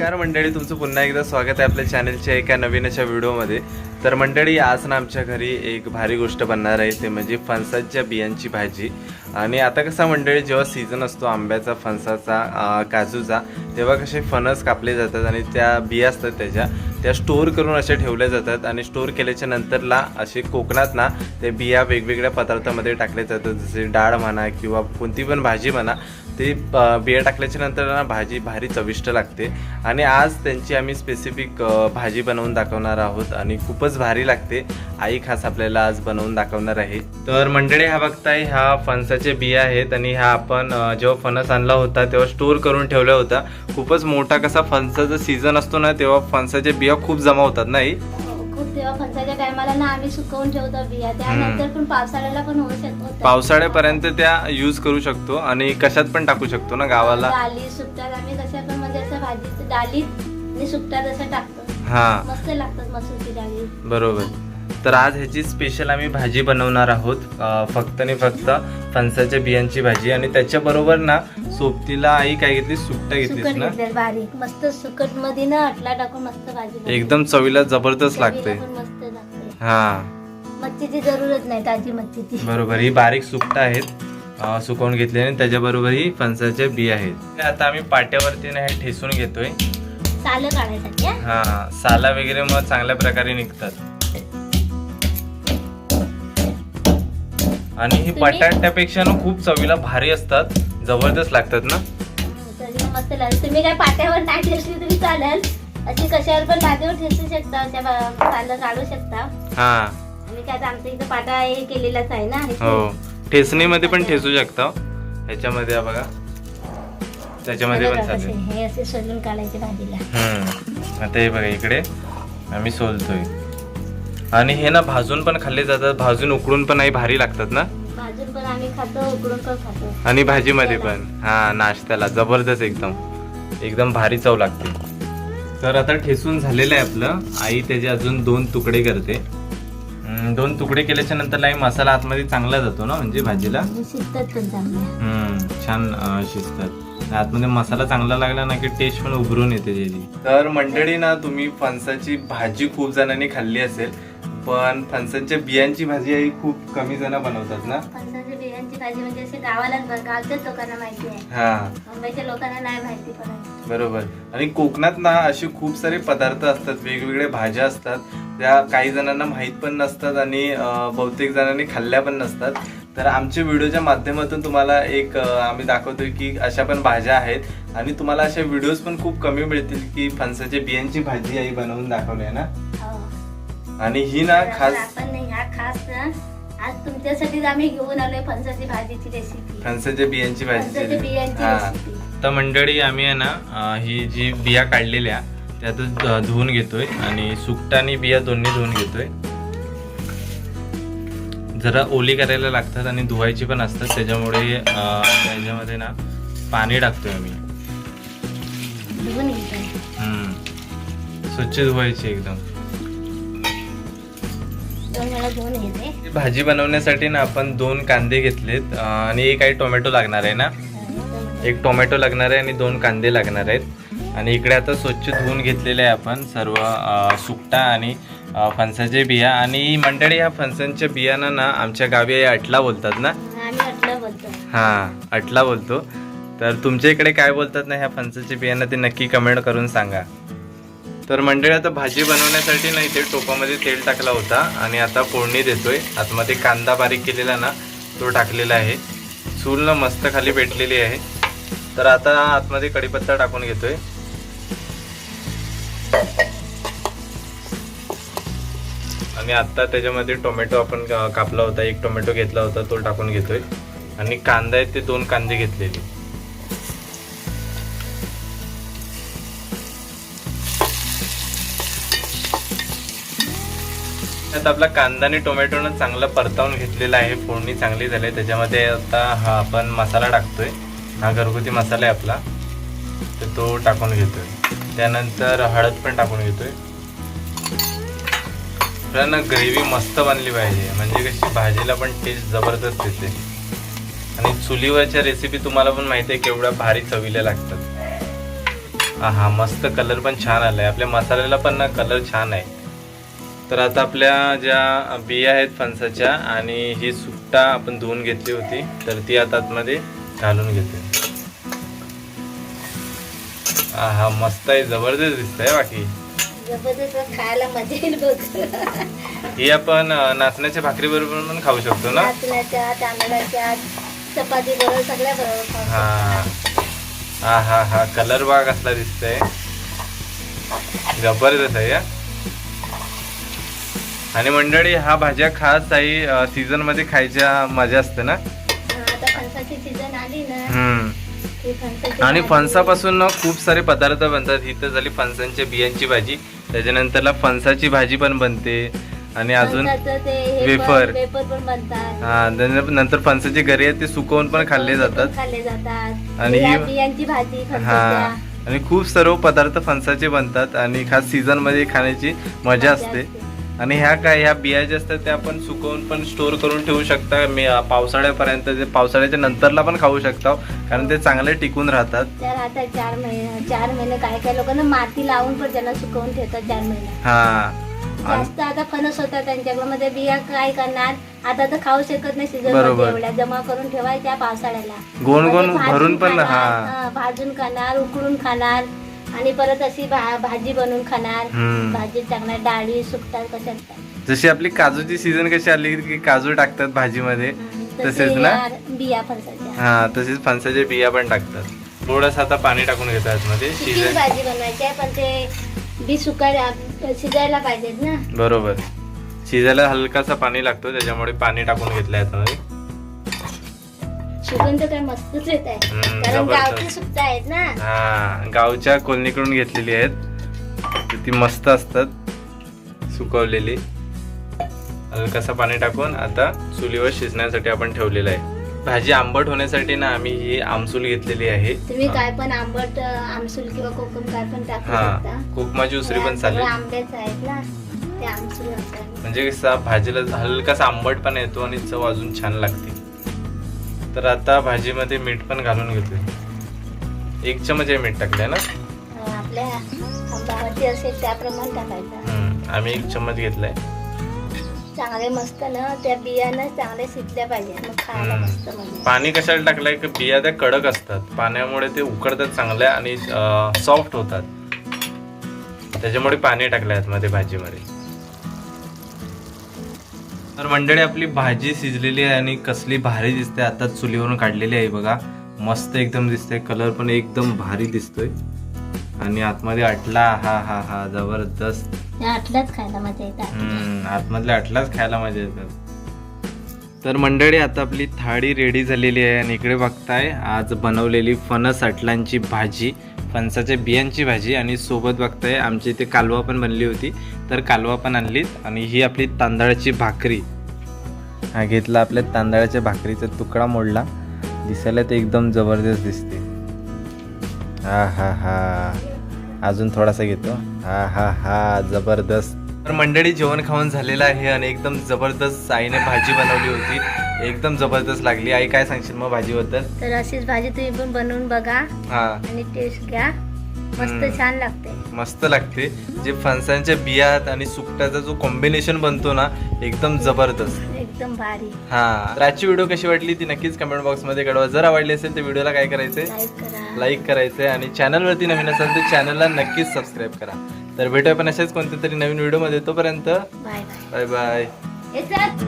नमस्कार मंडळी तुमचं पुन्हा एकदा स्वागत आहे आपल्या चॅनलच्या एका नवीन अशा व्हिडिओमध्ये तर मंडळी आज ना आमच्या घरी एक भारी गोष्ट बनणार आहे ते म्हणजे फणसाच्या बियांची भाजी. आणि आता कसा मंडळी जेव्हा सीझन असतो आंब्याचा फणसाचा काजूचा तेव्हा कसे फणस कापले जातात आणि त्या बिया असतात त्याच्या. त्या स्टोअर करून अशा ठेवल्या जातात आणि स्टोअर केल्याच्या नंतरला असे कोकणात ना ते बिया वेगवेगळ्या पदार्थामध्ये टाकले जातात जसे डाळ म्हणा किंवा कोणती पण भाजी म्हणा ते बिया टाकल्याच्या नंतर ना भाजी भारी चविष्ट लागते. आणि आज त्यांची आम्ही स्पेसिफिक भाजी बनवून दाखवणार आहोत आणि खूपच भारी लागते. आई खास आपल्याला आज बनवून दाखवणार आहे. तर मंडळी हा बघताय ह्या फणसाचे बिया आहेत आणि ह्या आपण जेव्हा फणस आणला होता तेव्हा स्टोअर करून ठेवला होता खूपच मोठा कसा फणसाचा सीझन असतो ना तेव्हा फणसाचे बिया खूप जमा होतात नाही खूप तेव्हा फणसाच्या टायमाला ना आम्ही सुकवून ठेवतो बिया. त्यानंतर पण पावसाळ्याला पण होऊ शकतो. पावसाळ्यापर्यंत त्या यूज करू शकतो आणि कशात पण टाकू शकतो ना गावाला? डाली सुकटात आम्ही कशा पण म्हणजे असं भाजी डालीत आणि सुकटात असं टाकतो. हा. मस्त लागतात मसूरची डाळी बरोबर. तर आज ह्याची स्पेशल आम्ही भाजी बनवणार आहोत. फक्त आणि फक्त फणसाच्या बियांची भाजी. आणि त्याच्याबरोबर ना सोबतीला आई काय घेतली? सुट्टा घेतलीस सुकट ना? घेतले बारीक. मस्त सुकटमध्ये ना अटला टाकून मस्त भाजी. एकदम चवीला जबरदस्त लागते. हा. मच्छीची जरूरच नाही ताजी मच्छीची. बरोबर ही बारीक सुकटा आहेत. सुकवून घेतली आणि त्याच्याबरोबर ही फणसाच्या बिया आहेत. आता आम्ही पाट्यावरती ना हे ठेसून घेतोय. सालं काढायसाठी? हा साला वगैरे मग चांगल्या प्रकारे निघतात. आणि ही तुम्ही- बटाट्यापेक्षा ना खूप चवीला भारी असतात. जबरदस्त लागतात ना. मस्त तुम्ही काय पाट्यावर नाही ठेसली तरी चालेल. अशी कशावर पण गादीवर ठेसू शकता काढू शकता. हा. आणि काय आमच्या इथं पाटा हे केलेलाच आहे ना हो ठेचणीमध्ये पण ठेचू शकता. ह्याच्यामध्ये बघा. त्याच्यामध्ये पण चालेल. हे असे सोलून काढायचे भाजीला. आता हे बघा इकडे. आम्ही सोलतोय. आणि हे ना भाजून पण खाल्ले जातात. भाजून उकडून पण आई भारी लागतात ना? भाजून पण आम्ही खातो उकडून पण खातो. आणि भाजीमध्ये पण. हा नाश्त्याला. जबरदस्त एकदम. एकदम भारी चव लागते. तर आता ठेचून झालेलं आहे आपलं. आई त्याचे अजून दोन तुकडे करते. हम्म, दोन तुकडे केल्याच्यानंतर आई मसाला आतमध्ये चांगला जातो ना म्हणजे भाजीला? आणि शिजतात पण चांगल्या. हम्म, छान अं, शिजतात. आतमध्ये मसाला चांगला लागला ना की टेस्ट पण उभरून येते त्याची. तर मंडळी ना तुम्ही फणसाची भाजी खूप जणांनी खाल्ली असेल. पण फणसाच्या बियांची भाजी आई खूप कमी जण बनवतात ना? फणसाच्या बियांची भाजी म्हणजे असे गावालाच बघ गावच्याच लोकांना माहिती आहे. हा. मुंबईच्या लोकांना नाही माहिती पडत बरोबर. आणि कोकणात ना असे खूप सारे पदार्थ असतात वेगवेगळ्या भाज्या असतात. त्या काही जणांना माहीत पण नसतात आणि अं, बहुतेक जणांनी खाल्ल्या पण नसतात. तर आमच्या व्हिडिओच्या माध्यमातून तुम्हाला एक अं, आम्ही दाखवतोय की अशा पण भाज्या आहेत. आणि तुम्हाला अशा व्हिडिओज पण खूप कमी मिळतील की फणसाच्या बियांची भाजी आई बनवून दाखवली आहे ना. आणि ही ना खास आपण नाही ह्या खास ना आज तुमच्यासाठीच आम्ही घेऊन आलोय फणसाची भाजीची रेसिपी फणसाच्या बियांची फणसाच्या भाजी बियांची हा. रेसिपी तर मंडळी आम्ही आहे ना अं, ही जी बिया काढलेल्या त्यातच ध- धुवून घेतोय आणि सुकटा आणि बिया दोन्ही धुवून घेतोय. जरा ओली करायला लागतात आणि धुवायची पण असतात त्याच्यामुळे अं, त्याच्यामध्ये ना पाणी टाकतोय आम्ही. धुवून घेतोय. हम्म. स्वच्छ धुवायची एकदम. भाजी बनवण्यासाठी ना आपण दोन कांदे घेतलेत. आणि एक काही टोमॅटो लागणार आहे ना. एक टोमॅटो लागणार आहे आणि दोन कांदे लागणार आहेत. आणि इकडे आता स्वच्छ धुवून घेतलेले आहे आपण सर्व सुकटा आणि फणसाचे बिया. आणि मंडळी ह्या फणसांच्या बियांना ना आमच्या गावी अटला बोलतात ना? आम्ही अटलं बोलतो. हां अटला बोलतो. तर तुमच्या इकडे काय बोलतात ना ह्या फणसाच्या बियांना ते नक्की कमेंट करून सांगा. तर मंडळी आता भाजी बनवण्यासाठी ना इथे टोपामध्ये तेल टाकला होता आणि आता फोडणी देतोय. आतमध्ये कांदा बारीक केलेला ना तो टाकलेला आहे. चूल ना मस्त खाली पेटलेली आहे. तर आता आतमध्ये कढीपत्ता टाकून घेतोय. आणि आता त्याच्यामध्ये टोमॅटो आपण का- कापला होता. एक टोमॅटो घेतला होता तो टाकून घेतोय. आणि कांदा आहेत ते दोन कांदे घेतलेले. त्यात आपला कांदा आणि टोमॅटोनं चांगला परतावून घेतलेला आहे. फोडणी चांगली झाली आहे. त्याच्यामध्ये आता हा आपण मसाला टाकतोय. हा घरगुती मसाला आहे आपला. तर तो टाकून घेतोय. त्यानंतर हळद पण टाकून घेतोय. आपल्याला ना ग्रेव्ही मस्त बनली पाहिजे. म्हणजे कशी भाजीला पण टेस्ट जबरदस्त येते. आणि चुलीवरच्या रेसिपी तुम्हाला पण माहिती आहे केवढ्या भारी चवीला लागतात. हा मस्त कलर पण छान आलाय. आपल्या मसाल्याला पण ना कलर छान आहे. तर आता आपल्या ज्या बिया आहेत फणसाच्या आणि ही सुट्टा आपण धुवून घेतली होती तर ती आता आतमध्ये घालून घेते. हा मस्त आहे जबरदस्त दिसत आहे बाकी. खायला येईल बघ. ही आपण नाचण्याच्या भाकरी बरोबर पण खाऊ शकतो ना? नाचण्याच्या तांदळाच्या चपाती बरोबर सगळ्या बरोबर खाऊ हा हा. हा हा कलर बघा कसला दिसतंय. जबरदस्त आहे हा. आणि मंडळी हा भाज्या खास काही सीझनमध्ये खायच्या मजा असते ना? आणि फणसापासून ना खूप सारे पदार्थ बनतात. इथं झाली फणसांच्या बियांची भाजी त्याच्यानंतरला फणसाची भाजी पण बनते. आणि अजून वेफर. हा नंतर- नंतर फणसाचे गरे आहेत ते सुकवून पण खाल्ले जातात. आणि ही- हा आणि खूप सर्व पदार्थ फणसाचे बनतात. आणि खास सीझनमध्ये खाण्याची मजा असते. आणि ह्या काय ह्या बिया ज्या असतात त्या आपण सुकवून पण स्टोर करून ठेवू शकता. मी पावसाळ्यापर्यंत ते पावसाळ्याच्या नंतरला पण खाऊ शकता. कारण ते चांगले टिकून राहतात. चार महिने चार महिने काय काय लोकांना माती लावून पण त्यांना सुकवून ठेवतात चार महिने. हा. जास्त आता फणस होता त्यांच्याकडे मध्ये बिया काय करणार? आता तर खाऊ शकत नाही सीझन. मध्ये एवढ्या. जमा करून ठेवायच्या पावसाळ्याला. गोण गोण भरून पण भाजून खाणार उकडून खाणार. आणि परत अशी भा- भाजी बनवून खाणार. हम्म. भाजी चांगल्या डाळी सुकतात कशा जशी आपली काजूची सीझन कशी आली की काजू टाकतात भाजीमध्ये तसेच ना? बिया फणसाच्या. हा तसेच फणसाच्या बिया पण टाकतात. थोडस आता पाणी टाकून घेतात मध्ये भाजी बनवायची आहे पण ते बी सुकायला शिजायला पाहिजेत ना. बरोबर. शिजायला हलकासा पाणी लागतो त्याच्यामुळे पाणी टाकून घेतलं याच्यामध्ये सुगंध काय मस्तच येत आहे. हम्म, कारण जबरदस्त. सुकता आहेत ना. हा गावच्या कोलनीकडून घेतलेली आहेत. तर ती मस्त असतात. सुकवलेली. हलकासा पाणी टाकून आता चुलीवर शिजण्यासाठी आपण ठेवलेलं आहे. भाजी आंबट होण्यासाठी ना आम्ही ही आमसूल घेतलेली आहे. तुम्ही काय पण आंबट अ, आमसूल किंवा कोकम काय पण टाकू हा कोकमाची उसरी पण चालेल. आंब्याच आहेत ना. ते आमसूल असतात म्हणजे कसं भाजीला हलकासा आंबट पण येतो आणि चव अजून छान लागते. तर आता भाजीमध्ये मीठ पण घालून घेतोय. एक चमच हे मीठ टाकलंय ना? आपल्या आंबावरती असेल त्याप्रमाणे टाकायचं. हम्म, आम्ही एक चमच घेतलाय. चांगले मस्त ना त्या चांगले शिजल्या पाहिजे. पाणी कशाला टाकलंय? की बिया त्या कडक असतात. पाण्यामुळे ते उकडतात चांगल्या आणि सॉफ्ट होतात. त्याच्यामुळे पाणी टाकलंय आतमध्ये भाजीमध्ये. तर मंडळी आपली भाजी शिजलेली आहे आणि कसली भारी दिसते. आता चुलीवरून काढलेली आहे बघा. मस्त एकदम दिसते. कलर पण एकदम भारी दिसतोय. आणि आतमध्ये अटला हा हा हा जबरदस्त. त्या आटल्याच खायला मजा येतात हम्म, आतमधल्या अटलाच खायला मजा येतात तर मंडळी आता आपली थाळी रेडी झालेली आहे आणि इकडे बघताय आज बनवलेली फणस अटलांची भाजी. फणसाच्या बियांची भाजी आणि सोबत बघताय आमच्या इथे कालवा पण बनली होती. तर कालवा पण आणलीत आणि ही आपली तांदळाची भाकरी. हा घेतला आपल्या तांदळाच्या भाकरीचा तुकडा मोडला. दिसायला ते एकदम जबरदस्त दिसते. हा हा हा अजून थोडासा घेतो. हा हा हा जबरदस्त. तर मंडळी जेवण खाऊन झालेलं आहे आणि एकदम जबरदस्त आईने भाजी बनवली होती. एकदम जबरदस्त लागली. आई काय सांगशील मग भाजीबद्दल? तर अशीच भाजी तुम्ही पण बनवून बघा हा. आणि टेस्ट घ्या. मस्त. छान लागते. मस्त लागते. जे फणसांच्या बियात आणि सुकट्याचा जो कॉम्बिनेशन बनतो ना एकदम जबरदस्त. एकदम भारी. हा. तर आजची व्हिडिओ कशी वाटली ती नक्कीच कमेंट बॉक्समध्ये कळवा. जर आवडली असेल तर व्हिडिओला काय करायचंय? लाईक करा. लाईक करायचंय आणि चॅनलवरती नवीन असेल तर चॅनलला नक्कीच सबस्क्राईब करा. तर भेटूया पण अशाच कोणत्या तरी नवीन व्हिडिओमध्ये तोपर्यंत बाय बाय बाय बाय येतात